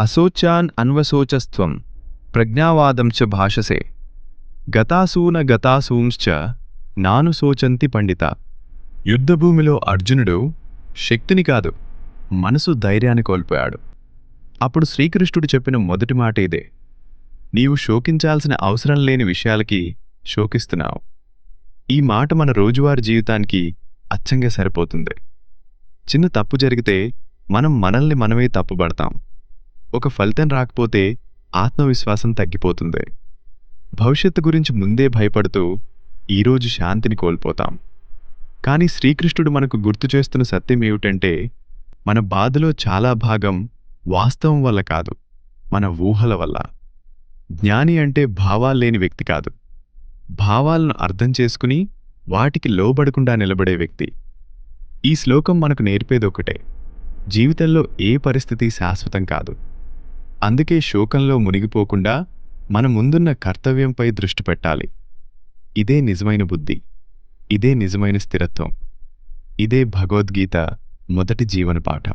అశోచాన్ అన్వశోచస్త్వం ప్రజ్ఞావాదం చ భాషసే. గతాసూన గతాసూంశ్చ నాను శోచంతి పండిత. యుద్ధభూమిలో అర్జునుడు శక్తిని కాదు మనసు ధైర్యాన్ని కోల్పోయాడు. అప్పుడు శ్రీకృష్ణుడు చెప్పిన మొదటి మాట ఇదే. నీవు శోకించాల్సిన అవసరం లేని విషయాలకి శోకిస్తున్నావు. ఈ మాట మన రోజువారీ జీవితానికి అచ్చంగా సరిపోతుంది. చిన్న తప్పు జరిగితే మనం మనల్ని మనమే తప్పుపడతాం ఒక ఫలితం రాకపోతే ఆత్మవిశ్వాసం తగ్గిపోతుంది. భవిష్యత్తు గురించి ముందే భయపడుతూ ఈరోజు శాంతిని కోల్పోతాం. కానీ శ్రీకృష్ణుడు మనకు గుర్తు చేస్తున్న సత్యం ఏమిటంటే మన బాధలో చాలా భాగం వాస్తవం వల్ల కాదు మన ఊహల వల్ల. జ్ఞాని అంటే భావాల్లేని వ్యక్తి కాదు. భావాలను అర్థం చేసుకుని వాటికి లోబడకుండా నిలబడే వ్యక్తి. ఈ శ్లోకం మనకు నేర్పేది ఒకటే జీవితంలో ఏ పరిస్థితి శాశ్వతం కాదు. అందుకే శోకంలో మునిగిపోకుండా మన ముందున్న కర్తవ్యంపై దృష్టి పెట్టాలి. ఇదే నిజమైన బుద్ధి. ఇదే నిజమైన స్థిరత్వం. ఇదే భగవద్గీత మొదటి జీవన పాఠం.